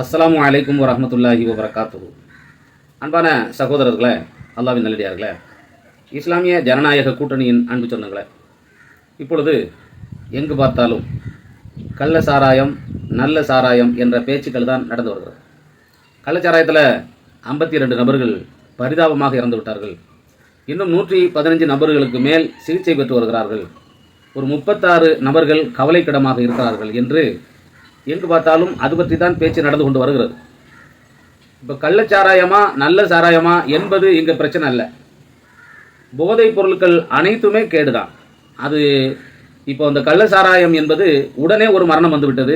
அஸ்லாம் அலைக்கும் வரமத்துல்லாஹி வபரகாத்துஹு. அன்பான சகோதரர்களே அல்லாவின் நல்லடியார்களே இஸ்லாமிய ஜனநாயக கூட்டணியின் அன்பு சொன்னங்களே இப்பொழுது எங்கு பார்த்தாலும் கள்ள சாராயம் நல்ல சாராயம் என்ற பேச்சுக்கள் தான் நடந்து வருகிறது. கள்ளச்சாராயத்தில் ஐம்பத்தி ரெண்டு நபர்கள் பரிதாபமாக இறந்து விட்டார்கள். இன்னும் நூற்றி பதினஞ்சு நபர்களுக்கு மேல் சிகிச்சை பெற்று வருகிறார்கள். ஒரு முப்பத்தாறு நபர்கள் கவலைக்கிடமாக இருக்கிறார்கள் என்று எங்கு பார்த்தாலும் அது பற்றி தான் பேச்சு நடந்து கொண்டு வருகிறது. இப்போ கள்ளச்சாராயமா நல்ல சாராயமா என்பது இங்கே பிரச்சனை அல்ல. போதைப் பொருட்கள் அனைத்துமே கேடுதான். அது இப்போ அந்த கள்ள சாராயம் என்பது உடனே ஒரு மரணம் வந்துவிட்டது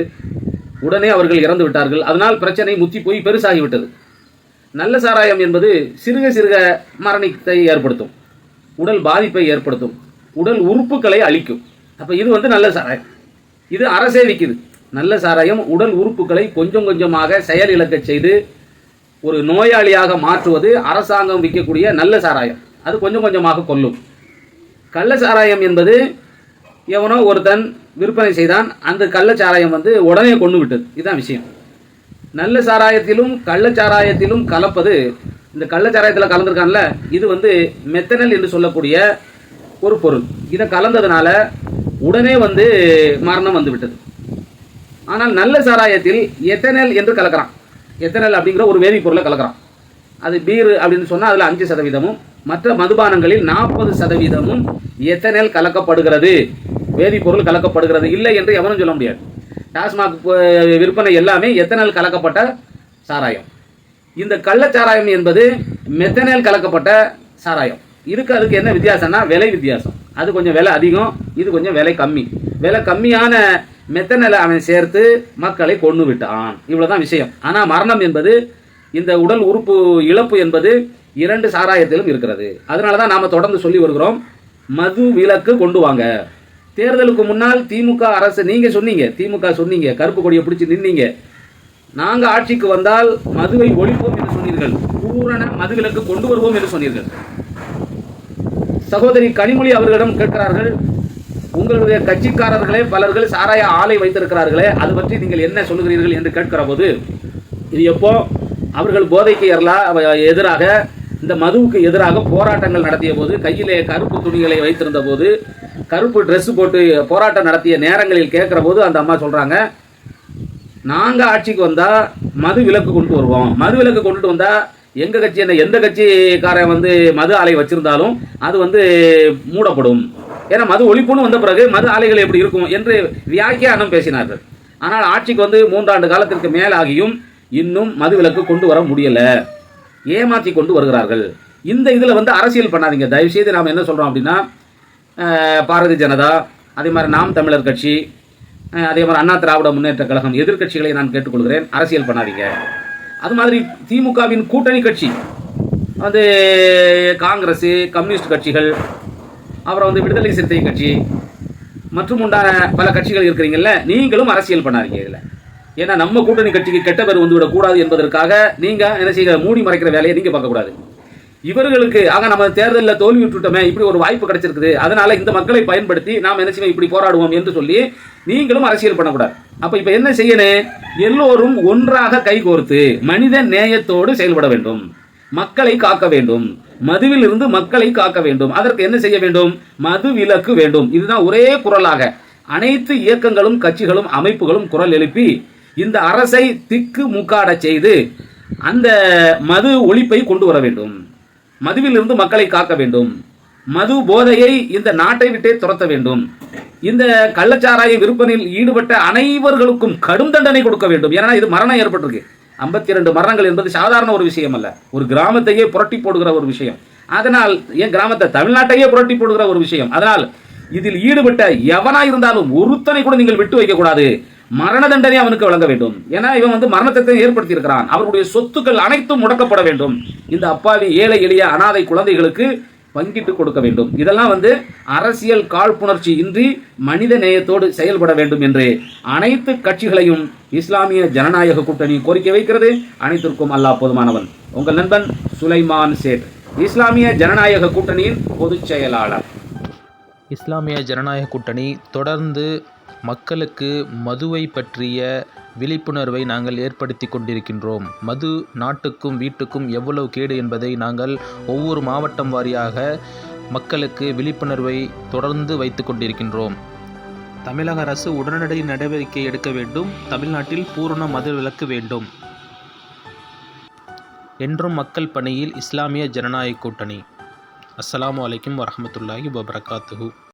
உடனே அவர்கள் இறந்து விட்டார்கள். அதனால் பிரச்சனை முத்தி போய் பெருசாகிவிட்டது நல்ல சாராயம் என்பது சிறுக சிறுக மரணத்தை ஏற்படுத்தும். உடல் பாதிப்பை ஏற்படுத்தும். உடல் உறுப்புகளை அழிக்கும். அப்போ இது வந்து நல்ல சாராயம். இது அரசே விற்கிது நல்ல சாராயம் உடல் உறுப்புகளை கொஞ்சம் கொஞ்சமாக செயலிழக்கச் செய்து ஒரு நோயாளியாக மாற்றுவது அரசாங்கம் விற்கக்கூடிய நல்ல சாராயம். அது கொஞ்சம் கொஞ்சமாக கொல்லும் கள்ள சாராயம் என்பது எவனோ ஒருத்தன் விற்பனை செய்தான் அந்த கள்ளச்சாராயம் வந்து உடனே கொண்டு விட்டது. இதுதான் விஷயம். நல்ல சாராயத்திலும் கள்ளச்சாராயத்திலும் கலப்பது இந்த கள்ள சாராயத்தில் கலந்துருக்கான்ல இது வந்து மெத்தனல் என்று சொல்லக்கூடிய ஒரு பொருள். இதை கலந்ததுனால உடனே வந்து மரணம் வந்து விட்டது. ஆனால் நல்ல சாராயத்தில் எத்தனல் என்று கலக்கிறான். எத்தனல் அப்படிங்கிற ஒரு வேதிப்பொருளை கலக்கிறான். அது பீர் அப்படின்னு சொன்னால் அதில் அஞ்சு சதவீதமும் மற்ற மதுபானங்களில் நாற்பது சதவீதமும் எத்தனல் கலக்கப்படுகிறது. வேதிப்பொருள் கலக்கப்படுகிறது. இல்லை என்று எவனும் சொல்ல முடியாது. டாஸ்மாக் விற்பனை எல்லாமே எத்தனால் கலக்கப்பட்ட சாராயம். இந்த கள்ளச்சாராயம் என்பது மெத்தனால் கலக்கப்பட்ட சாராயம். இதுக்கு அதுக்கு என்ன வித்தியாசம்னா விலை வித்தியாசம். அது கொஞ்சம் விலை அதிகம் இது கொஞ்சம் விலை கம்மி. விலை கம்மியான மெத்தனலை அவன் சேர்த்து மக்களை கொண்டு விட்டான். இவ்வளவுதான் விஷயம். ஆனால் மரணம் என்பது இந்த உடல் உறுப்பு இழப்பு என்பது இரண்டு சாராயத்திலும் இருக்கிறது. அதனால தான் நாம் தொடர்ந்து சொல்லி வருகிறோம் மது விலக்கு கொண்டு வாங்க. தேர்தலுக்கு முன்னால் திமுக அரசு நீங்க சொன்னீங்க திமுக சொன்னீங்க கருப்பு கொடியை பிடிச்சி நின்னீங்க. நாங்கள் ஆட்சிக்கு வந்தால் மதுவை ஒழிப்போம் என்று சொன்னீர்கள். பூரண மதுவிலக்கு கொண்டு வருவோம் என்று சொன்னீர்கள். சகோதரி கனிமொழி அவர்களிடம் கேட்கிறார்கள் உங்களுடைய கட்சிக்காரர்களே பலர்கள் சாராய ஆலை வைத்திருக்கிறார்களே அது பற்றி நீங்கள் என்ன சொல்லுகிறீர்கள் என்று கேட்கிற போது இது எப்போ? அவர்கள் போதைக்கு எறலா எதிராக இந்த மதுவுக்கு எதிராக போராட்டங்கள் நடத்திய போது கையிலே கருப்பு துணிகளை வைத்திருந்த போது கருப்பு ட்ரெஸ் போட்டு போராட்டம் நடத்திய நேரங்களில் கேட்குற போது அந்த அம்மா சொல்கிறாங்க நாங்கள் ஆட்சிக்கு வந்தால் மது விலக்கு கொண்டு வருவோம். மது விலக்கு கொண்டுட்டு வந்தால் எங்கள் கட்சி என்ன எந்த கட்சிக்காரன் வந்து மது ஆலை வச்சுருந்தாலும் அது வந்து மூடப்படும். ஏன்னா மது ஒழிப்புன்னு வந்த பிறகு மது ஆலைகள் எப்படி இருக்கும் என்று வியாக்கியானம் பேசினார்கள். ஆனால் ஆட்சிக்கு வந்து மூன்றாண்டு காலத்திற்கு மேலாகியும் இன்னும் மது விலக்கு கொண்டு வர முடியல. ஏமாற்றி கொண்டு வருகிறார்கள். இந்த இதில் வந்து அரசியல் பண்ணாதீங்க. தயவு செய்து நாம் என்ன சொல்கிறோம் அப்படின்னா பாரதிய ஜனதா அதே மாதிரி நாம் தமிழர் கட்சி அதே மாதிரி அண்ணா திராவிட முன்னேற்ற கழகம் எதிர்க்கட்சிகளை நான் கேட்டுக்கொள்கிறேன். அரசியல் பண்ணாதீங்க. அது மாதிரி திமுகவின் கூட்டணி கட்சி வந்து காங்கிரஸ் கம்யூனிஸ்ட் கட்சிகள் அப்புறம் வந்து விடுதலை சிறுத்தை கட்சி மற்றும் உண்டான பல கட்சிகள் இருக்கிறீங்கல்ல நீங்களும் அரசியல் பண்ணாதீங்க இதில். ஏன்னா நம்ம கூட்டணி கட்சிக்கு கெட்ட பேர் வந்து விடக்கூடாது என்பதற்காக நீங்கள் என்ன செய்ய மூடி மறைக்கிற வேலையை நீங்கள் பார்க்கக்கூடாது. இவர்களுக்கு ஆக நம்ம தேர்தலில் தோல்வி விட்டுட்டோமே இப்படி ஒரு வாய்ப்பு கிடைச்சிருக்குது அதனால இந்த மக்களை பயன்படுத்தி நாம் என்ன செய்வோம் இப்படி போராடுவோம் என்று சொல்லி நீங்களும் அரசியல் பண்ணக்கூடாது. அப்போ இப்போ என்ன செய்யணும்? எல்லோரும் ஒன்றாக கைகோர்த்து மனித நேயத்தோடு செயல்பட வேண்டும். மக்களை காக்க வேண்டும். மதுவில் இருந்து மக்களை காக்க வேண்டும். அதற்கு என்ன செய்ய வேண்டும்? மது விலக்கு வேண்டும். இதுதான் ஒரே குரலாக. அனைத்து இயக்கங்களும் கட்சிகளும் அமைப்புகளும் குரல் எழுப்பி இந்த அரசை திக்கு முக்காட செய்து அந்த மது ஒழிப்பை கொண்டு வர வேண்டும். மதுவிலிருந்து மக்களை காக்க வேண்டும். மது போதையை இந்த நாட்டை விட்டே துரத்த வேண்டும். இந்த கள்ளச்சாராய விற்பனையில் ஈடுபட்ட அனைவர்களுக்கும் கடும் தண்டனை கொடுக்க வேண்டும். ஏன்னா இது மரணம் ஏற்பட்டிருக்கு. ஐம்பத்தி இரண்டு மரணங்கள் என்பது சாதாரண ஒரு விஷயம் அல்ல ஒரு கிராமத்தையே புரட்டி போடுகிற ஒரு விஷயம். அதனால் என் கிராமத்தை தமிழ்நாட்டையே புரட்டி போடுகிற ஒரு விஷயம்? அதனால் இதில் ஈடுபட்ட எவனா இருந்தாலும் ஒருத்தனை கூட நீங்கள் விட்டு வைக்கக்கூடாது மரண தண்டனை அவனுக்கு வழங்க வேண்டும். ஏன்னா இவன் வந்து மரணத்தை ஏற்படுத்தி இருக்கிறான் அவருடைய சொத்துக்கள் அனைத்தும் முடக்கப்பட வேண்டும். இந்த அப்பாவி ஏழை எளிய அனாதை குழந்தைகளுக்கு பங்கிட்டு கொடுக்க வேண்டும். இதெல்லாம் வந்து அரசியல் காழ்ப்புணர்ச்சி இன்றி மனித நேயத்தோடு செயல்பட வேண்டும் என்று அனைத்து கட்சிகளையும் இஸ்லாமிய ஜனநாயக கூட்டணி கோரிக்கை வைக்கிறது. அனைத்திற்கும் அல்லாஹ் போதுமானவன். உங்கள் நண்பன் சுலைமான் சேட் இஸ்லாமிய ஜனநாயக கூட்டணியின் பொதுச் செயலாளர். இஸ்லாமிய ஜனநாயக கூட்டணி தொடர்ந்து மக்களுக்கு மதுவை பற்றிய விழிப்புணர்வை நாங்கள் ஏற்படுத்தி கொண்டிருக்கின்றோம். மது நாட்டுக்கும் வீட்டுக்கும் எவ்வளவு கேடு என்பதை நாங்கள் ஒவ்வொரு மாவட்டம் வாரியாக மக்களுக்கு விழிப்புணர்வை தொடர்ந்து வைத்து கொண்டிருக்கின்றோம். தமிழக அரசு உடனடி நடவடிக்கை எடுக்க வேண்டும். தமிழ்நாட்டில் பூரண மது விலக்கு வேண்டும். என்றும் மக்கள் பணியில் இஸ்லாமிய ஜனநாயக கூட்டணி. அஸ்லாம் வலைக்கம் வரமத்துல்லாஹி வபரகாத்துஹு.